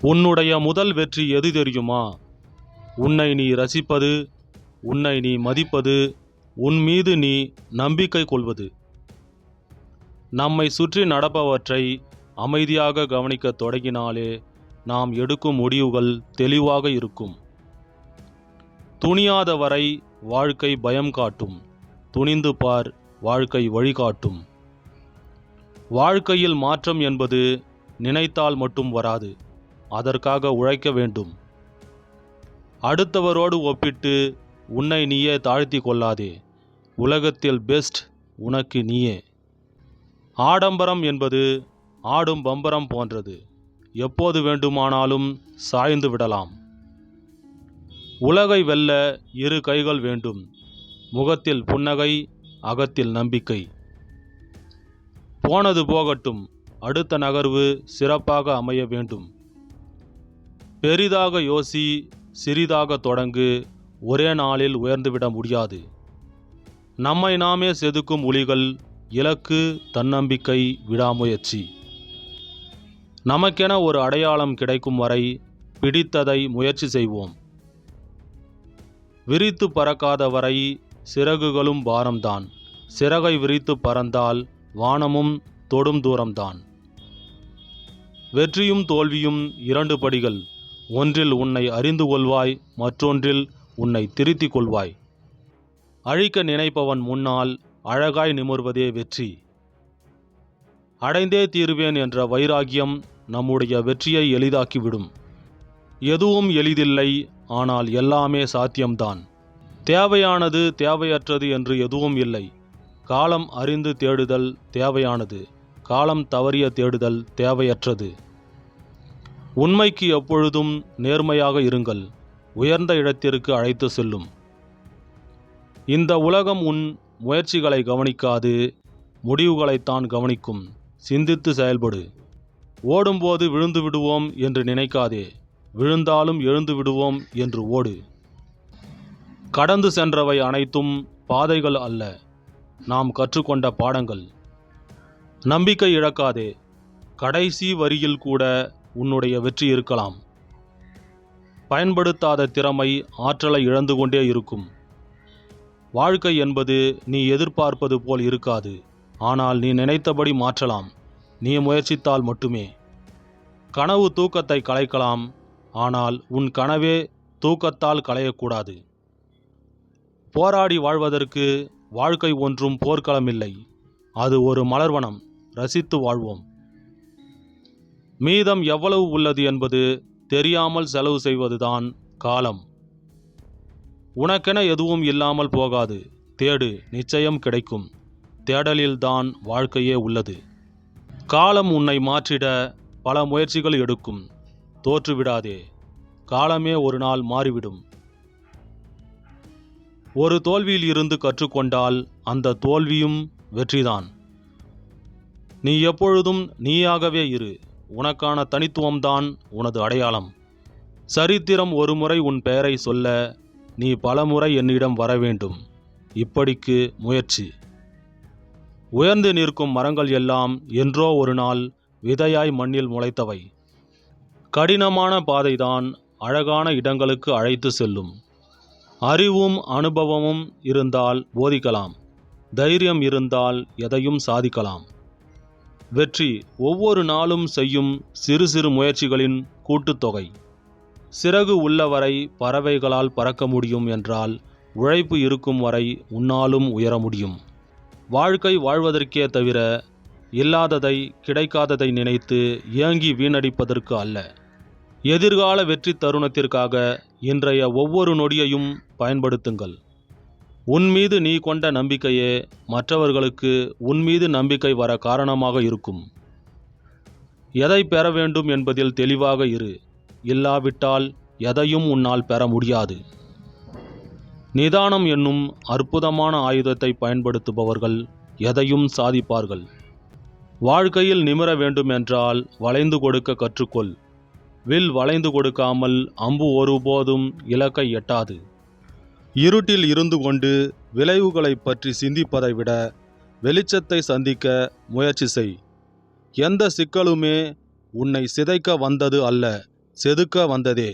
உன்னுடைய முதல் வெற்றி எது தெரியுமா? உன்னை நீ ரசிப்பது உன்னை நீ மதிப்பது உன் மீது நீ நம்பிக்கை கொள்வது. நம்மை சுற்றி நடப்பவற்றை அமைதியாக கவனிக்கத் தொடங்கினாலே நாம் எடுக்கும் முடிவுகள் தெளிவாக இருக்கும். துணியாத வரை வாழ்க்கை பயம் காட்டும். துணிந்து பார் வாழ்க்கை வழிகாட்டும் வாழ்க்கையில் மாற்றம் என்பது நினைத்தால் மட்டும் வராது. அதற்காக உழைக்க வேண்டும். அடுத்தவரோடு ஒப்பிட்டு உன்னை நீயே தாழ்த்தி கொள்ளாதே. உலகத்தில் பெஸ்ட் உனக்கு நீயே. ஆடம்பரம் என்பது ஆடும் பம்பரம் போன்றது. எப்போது வேண்டுமானாலும் சாய்ந்து விடலாம். உலகை வெல்ல இரு கைகள் வேண்டும். முகத்தில் புன்னகை அகத்தில் நம்பிக்கை. போனது போகட்டும். அடுத்த நகர்வு சிறப்பாக அமைய வேண்டும். பெரிதாக யோசி சிறிதாக தொடங்கு ஒரே நாளில் உயர்ந்துவிட முடியாது. நம்மை நாமே செதுக்கும் ஒளிகள் இலக்கு தன்னம்பிக்கை விடாமுயற்சி. நமக்கென ஒரு அடையாளம் கிடைக்கும் வரை பிடித்ததை முயற்சி செய்வோம். விரித்து பறக்காத வரை சிறகுகளும் பாரம்தான். சிறகை விரித்து பறந்தால் வானமும் தொடும் தூரம்தான். வெற்றியும் தோல்வியும் இரண்டு படிகள். ஒன்றில் உன்னை அறிந்து கொள்வாய் மற்றொன்றில் உன்னை திருத்திக் கொள்வாய் அழிக்க நினைப்பவன் முன்னால் அழகாய் நிமிர்வதே வெற்றி. அடைந்தே தீருவேன் என்ற வைராகியம் நம்முடைய வெற்றியை எளிதாக்கிவிடும். எதுவும் எளிதில்லை ஆனால் எல்லாமே சாத்தியம்தான். தேவையானது தேவையற்றது என்று எதுவும் இல்லை. காலம் அறிந்து தேடுதல் தேவையானது. காலம் தவறிய தேடுதல் தேவையற்றது. உண்மைக்கு எப்பொழுதும் நேர்மையாக இருங்கள் உயர்ந்த இடத்திற்கு அழைத்து செல்லும். இந்த உலகம் உன் முயற்சிகளை கவனிக்காது முடிவுகளைத்தான் கவனிக்கும். சிந்தித்து செயல்படு. ஓடும்போது விழுந்து விடுவோம் என்று நினைக்காதே விழுந்தாலும் எழுந்து விடுவோம் என்று ஓடு. கடந்து சென்றவை அனைத்தும் பாதைகள் அல்ல நாம் கற்றுக்கொண்ட பாடங்கள். நம்பிக்கை இழக்காதே கடைசி வரியில் கூட உன்னுடைய வெற்றி இருக்கலாம். பயன்படுத்தாத திறமை ஆற்றலை இழந்து கொண்டே இருக்கும். வாழ்க்கை என்பது நீ எதிர்பார்ப்பது போல் இருக்காது. ஆனால் நீ நினைத்தபடி மாற்றலாம். நீ முயற்சித்தால் மட்டுமே. கனவு தூக்கத்தை கலைக்கலாம். ஆனால் உன் கனவே தூக்கத்தால் களையக்கூடாது. போராடி வாழ்வதற்கு வாழ்க்கை ஒன்றும் போர்க்களமில்லை. அது ஒரு மலர்வனம். ரசித்து வாழ்வோம். மீதம் எவ்வளவு உள்ளது என்பது தெரியாமல் செலவு செய்வதுதான் காலம். உனக்கென எதுவும் இல்லாமல் போகாது. தேடு நிச்சயம் கிடைக்கும். தேடலில்தான் வாழ்க்கையே உள்ளது. காலம் உன்னை மாற்றிட பல முயற்சிகள் எடுக்கும். தோற்றுவிடாதே. காலமே ஒரு நாள் மாறிவிடும். ஒரு தோல்வியில் இருந்து கற்றுக்கொண்டால் அந்த தோல்வியும் வெற்றிதான். நீ எப்பொழுதும் நீயாகவே இரு. உனக்கான தனித்துவம்தான் உனது அடையாளம். சரித்திரம் ஒருமுறை உன் பெயரை சொல்ல நீ பலமுறை என்னிடம் வர வேண்டும். இப்படிக்கு முயற்சி. உயர்ந்து நிற்கும் மரங்கள் எல்லாம் என்றோ ஒரு நாள் விதையாய் மண்ணில் முளைத்தவை. கடினமான பாதைதான் அழகான இடங்களுக்கு அழைத்து செல்லும். அறிவும் அனுபவமும் இருந்தால் போதிக்கலாம். தைரியம் இருந்தால் எதையும் சாதிக்கலாம். வெற்றி ஒவ்வொரு நாளும் செய்யும் சிறு சிறு முயற்சிகளின் கூட்டுத்தொகை. சிறகு உள்ளவரை பறவைகளால் பறக்க முடியும் என்றால் உழைப்பு இருக்கும் வரை உன்னாலும் உயர முடியும். வாழ்க்கை வாழ்வதற்கே தவிர இல்லாததை கிடைக்காததை நினைத்து ஏங்கி வீணடிப்பதற்கு அல்ல. எதிர்கால வெற்றி தருணத்திற்காக இன்றைய ஒவ்வொரு நொடியையும் பயன்படுத்துங்கள். உன் மீது நீ கொண்ட நம்பிக்கையே மற்றவர்களுக்கு உன் மீது நம்பிக்கை வர காரணமாக இருக்கும். எதை பெற வேண்டும் என்பதில் தெளிவாக இரு. இல்லாவிட்டால் எதையும் உன்னால் பெற முடியாது. நிதானம் என்னும் அற்புதமான ஆயுதத்தை பயன்படுத்துபவர்கள் எதையும் சாதிப்பார்கள். வாழ்க்கையில் நிமிர வேண்டும் என்றால் வளைந்து கொடுக்க கற்றுக்கொள். வில் வளைந்து கொடுக்காமல் அம்பு ஒருபோதும் இலக்கை எட்டாது. இருட்டில் இருந்து கொண்டு விளைவுகளை பற்றி சிந்திப்பதை விட வெளிச்சத்தை சந்திக்க முயற்சி செய். எந்த சிக்கலுமே உன்னை சிதைக்க வந்தது அல்ல செதுக்க வந்ததே.